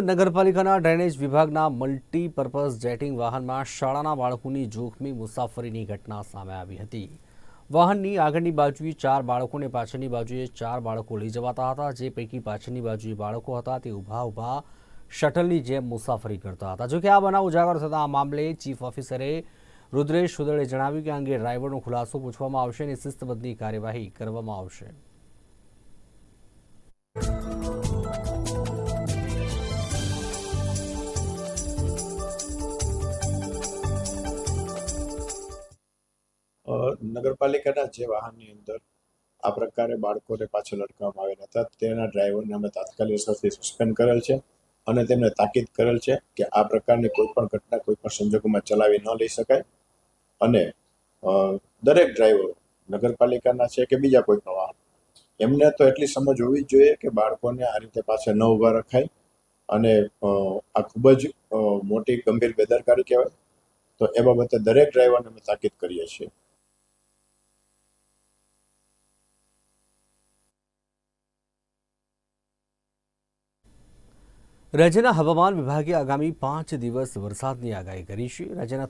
નગરપાલિકાના ડ્રેનેજ વિભાગના multipurpose jetting વાહનમાં શાળાના બાળકોની જોખમી મુસાફરીની ઘટના સામે આવી હતી. વાહનની આગળની બાજુએ ચાર બાળકોને પાછળની બાજુએ ચાર બાળકો લઈ જવાતા હતા. જે પૈકી પાછળની બાજુએ બાળકો હતા, તે ઊભા ઊભા શટલની જેમ મુસાફરી કરતા હતા. જોકે આ બનાવ ઉજાગર થતાં આ મામલે ચીફ ઓફિસરે રુદ્રેશ સુદળે જણાવ્યું કે આ અંગે ડ્રાઈવરનો ખુલાસો પૂછવામાં આવશે અને શિસ્તબદ્ધની કાર્યવાહી કરવામાં આવશે. નગરપાલિકાના જે વાહનની અંદર આ પ્રકારે બાળકોને પાછળ લટકાવવામાં આવેલા હતા, તેના ડ્રાઈવરને અમે તાત્કાલિક અસરથી સસ્પેન્ડ કરેલ છે અને તેમને તાકીદ કરેલ છે કે આ પ્રકારની કોઈ પણ ઘટના કોઈ પણ સંજોગોમાં ચલાવી ન લઈ શકાય અને દરેક ડ્રાઈવરો નગરપાલિકાના છે કે બીજા કોઈ પણ વાહન. એમને તો એટલી સમજ હોવી જ જોઈએ કે બાળકોને આ રીતે પાછળ ન ઊભા રખાય અને આ ખૂબ જ મોટી ગંભીર બેદરકારી કહેવાય. તો એ બાબતે દરેક ડ્રાઈવરને અમે તાકીદ કરીએ છીએ. રાજ્યના હવામાન વિભાગે આગામી પાંચ દિવસ વરસાદની આગાહી કરી છે. રાજ્યના